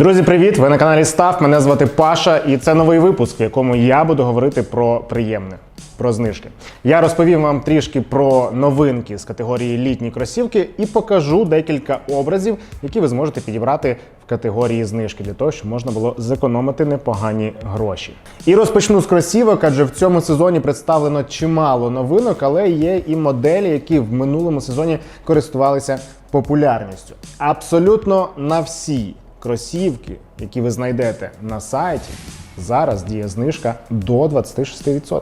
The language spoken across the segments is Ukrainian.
Друзі, привіт! Ви на каналі Став. Мене звати Паша, і це новий випуск, в якому я буду говорити про приємне, про знижки. Я розповім вам трішки про новинки з категорії літні кросівки і покажу декілька образів, які ви зможете підібрати в категорії знижки для того, щоб можна було зекономити непогані гроші. І розпочну з кросівок, адже в цьому сезоні представлено чимало новинок, але є і моделі, які в минулому сезоні користувалися популярністю. Абсолютно на всі кросівки, які ви знайдете на сайті, зараз діє знижка до 26%.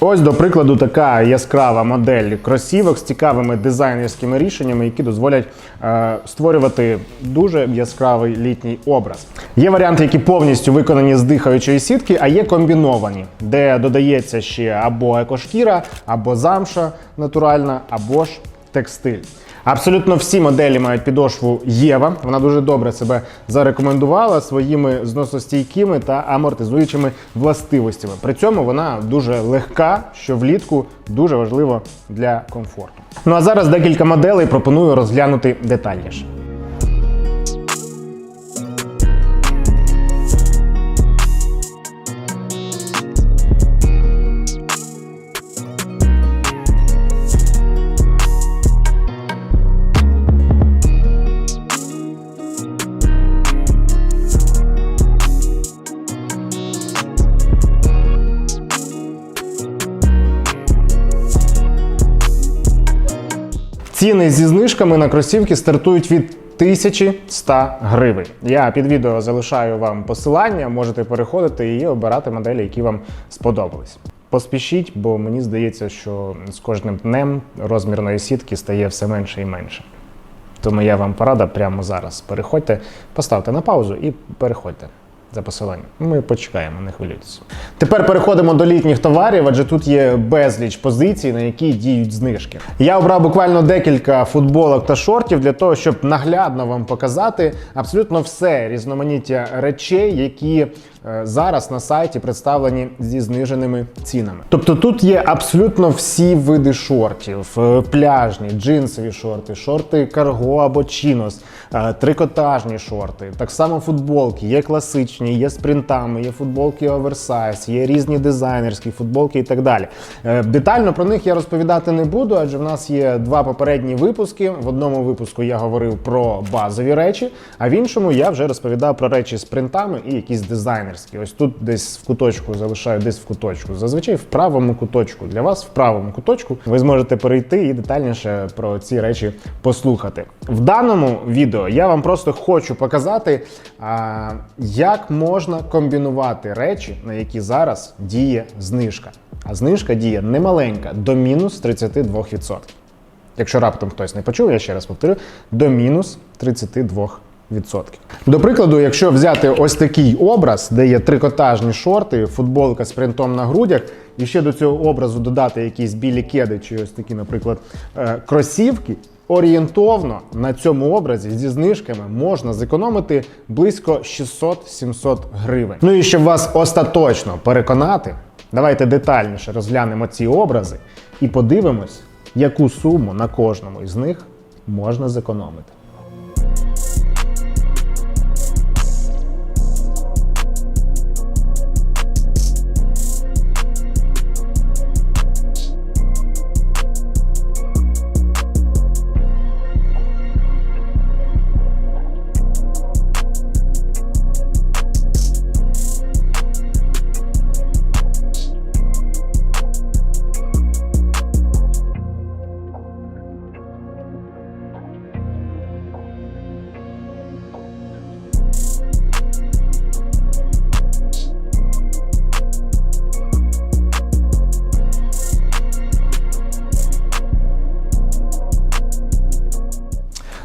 Ось, до прикладу, така яскрава модель кросівок з цікавими дизайнерськими рішеннями, які дозволять е, створювати дуже яскравий літній образ. Є варіанти, які повністю виконані з дихаючої сітки, а є комбіновані, де додається ще або екошкіра, або замша натуральна, або ж текстиль. Абсолютно всі моделі мають підошву Єва. Вона дуже добре себе зарекомендувала своїми зносостійкими та амортизуючими властивостями. При цьому вона дуже легка, що влітку дуже важливо для комфорту. Ну а зараз декілька моделей пропоную розглянути детальніше. Ціни зі знижками на кросівки стартують від 1100 гривень. Я під відео залишаю вам посилання, можете переходити і обирати моделі, які вам сподобались. Поспішіть, бо мені здається, що з кожним днем розмірної сітки стає все менше і менше. Тому я вам порада прямо зараз. Переходьте, поставте на паузу і переходьте за посиланням. Ми почекаємо, не хвилюйтесь. Тепер переходимо до літніх товарів, адже тут є безліч позицій, на які діють знижки. Я обрав буквально декілька футболок та шортів для того, щоб наглядно вам показати абсолютно все різноманіття речей, які е, зараз на сайті представлені зі зниженими цінами. Тобто тут є абсолютно всі види шортів: е, пляжні, джинсові шорти, шорти карго або чінос, е, трикотажні шорти, так само футболки, є класичні, є з принтами, є футболки оверсайз, є різні дизайнерські футболки і так далі. Е, Детально про них я розповідати не буду, адже в нас є два попередні випуски. В одному випуску я говорив про базові речі, а в іншому я вже розповідав про речі з принтами і якісь дизайнерські. Ось тут десь в куточку залишаю, десь в куточку. Зазвичай в правому куточку. Для вас в правому куточку ви зможете перейти і детальніше про ці речі послухати. В даному відео я вам просто хочу показати, а, можна комбінувати речі, на які зараз діє знижка. А знижка діє немаленька до мінус 32%. Якщо раптом хтось не почув, я ще раз повторю, до мінус 32%. До прикладу, якщо взяти ось такий образ, де є трикотажні шорти, футболка з принтом на грудях, і ще до цього образу додати якісь білі кеди чи ось такі, наприклад, е, кросівки, орієнтовно на цьому образі зі знижками можна зекономити близько 600-700 гривень. Ну і щоб вас остаточно переконати, давайте детальніше розглянемо ці образи і подивимось, яку суму на кожному із них можна зекономити.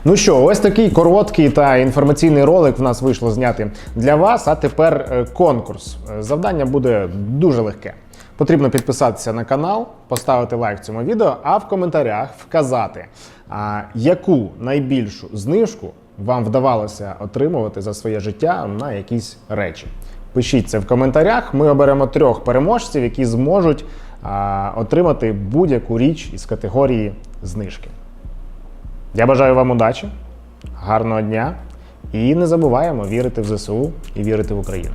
Ну що, ось такий короткий та інформаційний ролик в нас вийшло зняти для вас. А тепер е, конкурс. Е, Завдання буде дуже легке. Потрібно підписатися на канал, поставити лайк цьому відео, а в коментарях вказати, а, яку найбільшу знижку вам вдавалося отримувати за своє життя на якісь речі. Пишіть це в коментарях. Ми оберемо трьох переможців, які зможуть а, отримати будь-яку річ із категорії знижки. Я бажаю вам удачі, гарного дня І не забуваємо вірити в ЗСУ і вірити в Україну.